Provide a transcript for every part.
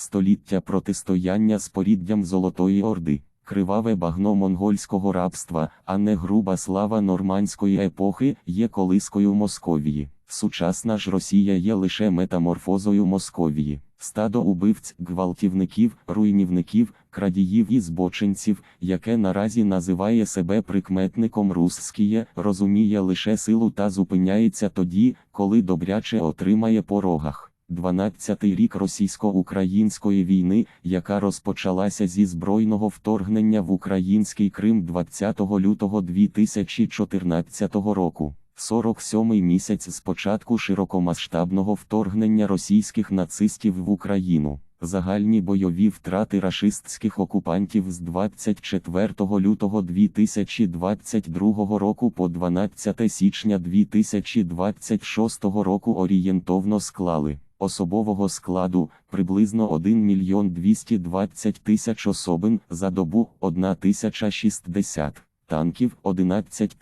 століття протистояння з поріддям Золотої Орди, криваве багно монгольського рабства, а не груба слава нормандської епохи є колискою Московії. Сучасна ж Росія є лише метаморфозою Московії. Стадо убивць, гвалтівників, руйнівників, крадіїв і збочинців, яке наразі називає себе прикметником Русскіє, розуміє лише силу та зупиняється тоді, коли добряче отримає по рогах. 12-й рік російсько-української війни, яка розпочалася зі збройного вторгнення в український Крим 20 лютого 2014 року. 47-й місяць з початку широкомасштабного вторгнення російських нацистів в Україну. Загальні бойові втрати рашистських окупантів з 24 лютого 2022 року по 12 січня 2026 року орієнтовно склали особового складу приблизно 1 мільйон 220 тисяч особин за добу 1 тисяча 60 танків 11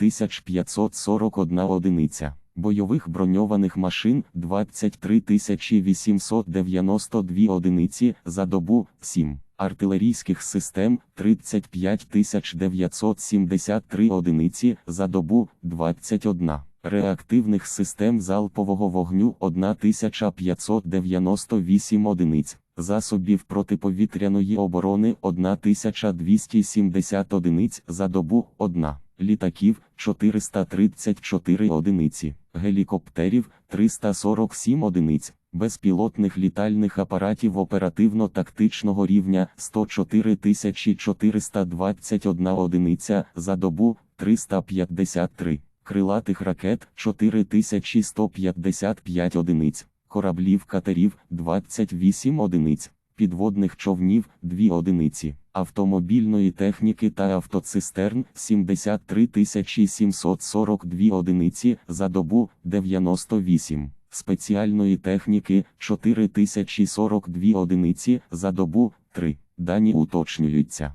541 одиниця, бойових броньованих машин 23 892 одиниці за добу 7, артилерійських систем 35 973 одиниці за добу 21. Реактивних систем залпового вогню 1598 одиниць, засобів протиповітряної оборони 1270 одиниць за добу 1, літаків 434 одиниці, гелікоптерів 347 одиниць, безпілотних літальних апаратів оперативно-тактичного рівня 104 421 одиниця за добу 353 крилатих ракет 4155 одиниць, кораблів катерів 28 одиниць, підводних човнів 2 одиниці, автомобільної техніки та автоцистерн 73 742 одиниці за добу 98, спеціальної техніки 4042 одиниці за добу 3. Дані уточнюються.